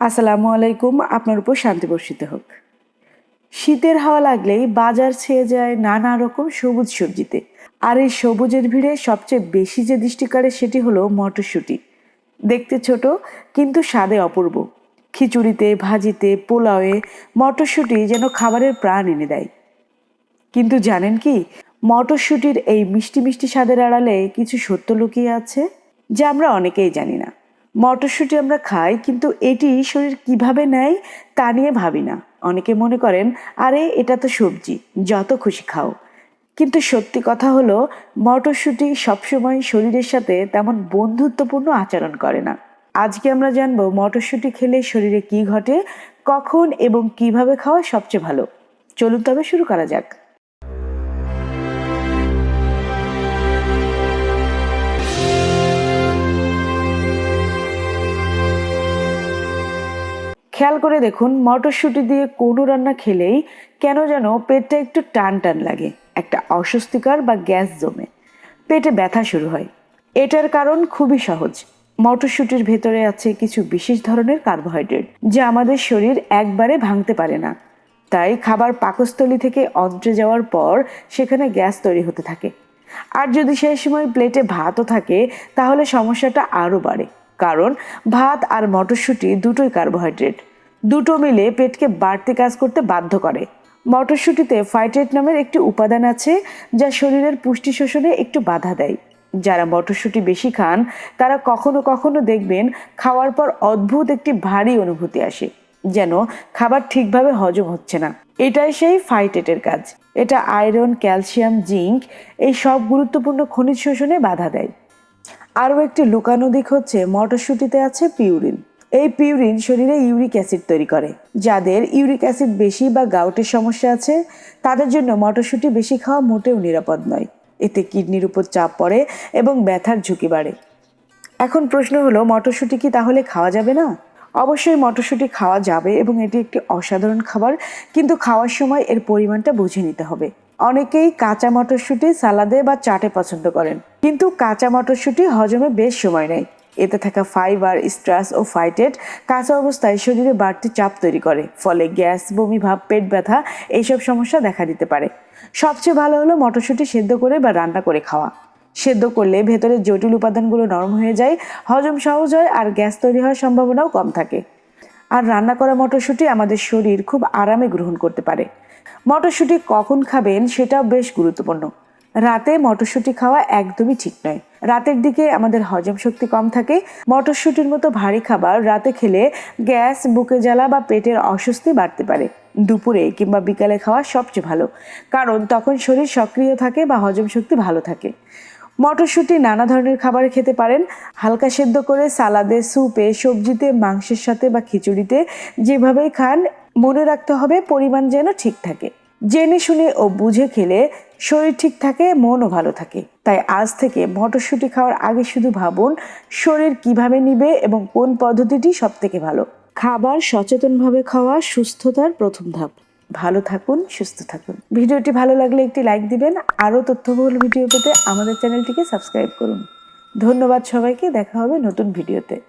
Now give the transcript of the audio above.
আসসালামু আলাইকুম, আপনার উপর শান্তি বর্ষিত হোক। শীতের হাওয়া লাগলেই বাজার ছেয়ে যায় নানা রকম সবুজ সবজিতে। আর এই সবুজের ভিড়ে সবচেয়ে বেশি যে দৃষ্টি কাড়ে সেটি হলো মটরশুঁটি। দেখতে ছোট, কিন্তু স্বাদে অপূর্ব। খিচুড়িতে, ভাজিতে, পোলাওয়ে মটরশুঁটি যেন খাবারের প্রাণ এনে দেয়। কিন্তু জানেন কি, মটরশুঁটির এই মিষ্টি মিষ্টি স্বাদের আড়ালে কিছু সত্য লুকিয়ে আছে, যা আমরা অনেকেই জানি না। মটরশুঁটি আমরা খাই, কিন্তু এটি শরীর কীভাবে নেয় তা নিয়ে ভাবি না। অনেকে মনে করেন, আরে, এটা তো সবজি, যত খুশি খাও। কিন্তু সত্যি কথা হলো, মটরশুঁটি সবসময় শরীরের সাথে তেমন বন্ধুত্বপূর্ণ আচরণ করে না। আজকে আমরা জানব, মটরশুঁটি খেলে শরীরে কি ঘটে, কখন এবং কীভাবে খাওয়া সবচেয়ে ভালো। চলুন তবে শুরু করা যাক। খেয়াল করে দেখুন, মটরশুঁটি দিয়ে কোনো রান্না খেলেই কেন যেন পেটটা একটু টান টান লাগে, একটা অস্বস্তিকর বা গ্যাস জমে। পেটে ব্যথা শুরু হয়। এটার কারণ খুবই সহজ। মটরশুঁটির ভেতরে আছে কিছু বিশেষ ধরনের কার্বোহাইড্রেট, যা আমাদের শরীর একবারে ভাঙতে পারে না। তাই খাবার পাকস্থলী থেকে অন্ত্রে যাওয়ার পর সেখানে গ্যাস তৈরি হতে থাকে। আর যদি সেই সময় প্লেটে ভাতও থাকে, তাহলে সমস্যাটা আরও বাড়ে। কারণ ভাত আর মটরশুঁটি দুটোই কার্বোহাইড্রেট। দুটো মিলে পেটকে বাড়তি কাজ করতে বাধ্য করে। মটরশুঁটিতে ফাইটেট নামের একটি উপাদান আছে যা শরীরের পুষ্টি শোষণে একটু বাধা দেয়। যারা মটরশুঁটি বেশি খান, তারা কখনো কখনো দেখবেন খাওয়ার পর অদ্ভুত একটি ভারী অনুভূতি আসে, যেন খাবার ঠিকভাবে হজম হচ্ছে না। এটাই সেই ফাইটেটের কাজ। এটা আয়রন ক্যালসিয়াম জিঙ্ক এই সব গুরুত্বপূর্ণ খনিজ শোষণে বাধা দেয়। আরও একটি লুকানো দিক হচ্ছে মটরশুঁটিতে আছে পিউরিন এই পিউরিন শরীরে ইউরিক অ্যাসিড তৈরি করে। যাদের ইউরিক অ্যাসিড বেশি বা গাউটের সমস্যা আছে, তাদের জন্য মটরশুঁটি বেশি খাওয়া মোটেও নিরাপদ নয়। এতে কিডনির উপর চাপ পড়ে এবং ব্যথার ঝুঁকি বাড়ে। এখন প্রশ্ন হলো, মটরশুঁটি কি তাহলে খাওয়া যাবে না? অবশ্যই মটরশুঁটি খাওয়া যাবে এবং এটি একটি অসাধারণ খাবার, কিন্তু খাওয়ার সময় এর পরিমাণটা বুঝে নিতে হবে। অনেকেই কাঁচা মটরশুঁটি, সালাদে বা চাটে পছন্দ করেন, কিন্তু কাঁচা মটরশুঁটি হজমে বেশ সময় নেয়। এতে থাকা ফাইবার, স্ট্রাস ও ফাইটেট কাঁচা অবস্থায় শরীরে বাড়তি চাপ তৈরি করে। ফলে গ্যাস, বমি, ভাব, পেট ব্যথা এইসব সমস্যা দেখা দিতে পারে। সবচেয়ে ভালো হলো মটরশুঁটি সেদ্ধ করে বা রান্না করে খাওয়া। সেদ্ধ করলে ভেতরের জটিল উপাদানগুলো নরম হয়ে যায়, হজম সহজ হয় আর গ্যাস তৈরি হওয়ার সম্ভাবনাও কম থাকে। আর রান্না করা মটরশুঁটি আমাদের শরীর খুব আরামে গ্রহণ করতে পারে। মটরশুঁটি কখন খাবেন সেটাও বেশ গুরুত্বপূর্ণ। রাতে মটরশুঁটি খাওয়া একদমই ঠিক নয়। রাতের দিকে আমাদের হজম শক্তি কম থাকে। মটরশুঁটির মতো ভারী খাবার রাতে খেলে গ্যাস, বুকে জ্বালা বা পেটের অস্বস্তি বাড়তে পারে। দুপুরে কিংবা বিকালে খাওয়া সবচেয়ে ভালো। কারণ তখন শরীর সক্রিয় থাকে বা হজম শক্তি ভালো থাকে। মটরশুঁটি নানা ধরনের খাবার খেতে পারেন। হালকা সেদ্ধ করে সালাদে, স্যুপে, সবজিতে, মাংসের সাথে বা খিচুড়িতে যেভাবেই খান, মনে রাখতে হবে পরিমাণ যেন ঠিক থাকে। জেনে শুনে ও বুঝে খেলে শরীর ঠিক থাকে, মনও ভালো থাকে। তাই আজ থেকে মটরশুঁটি খাওয়ার আগে শুধু ভাবুন, শরীর কীভাবে নিবে এবং কোন পদ্ধতিটি সব থেকে ভালো। খাবার সচেতনভাবে খাওয়া সুস্থতার প্রথম ধাপ। ভালো থাকুন, সুস্থ থাকুন। ভিডিওটি ভালো লাগলে একটি লাইক দিবেন। আরও তথ্যবহুল ভিডিও পেতে আমাদের চ্যানেলটিকে সাবস্ক্রাইব করুন। ধন্যবাদ সবাইকে। দেখা হবে নতুন ভিডিওতে।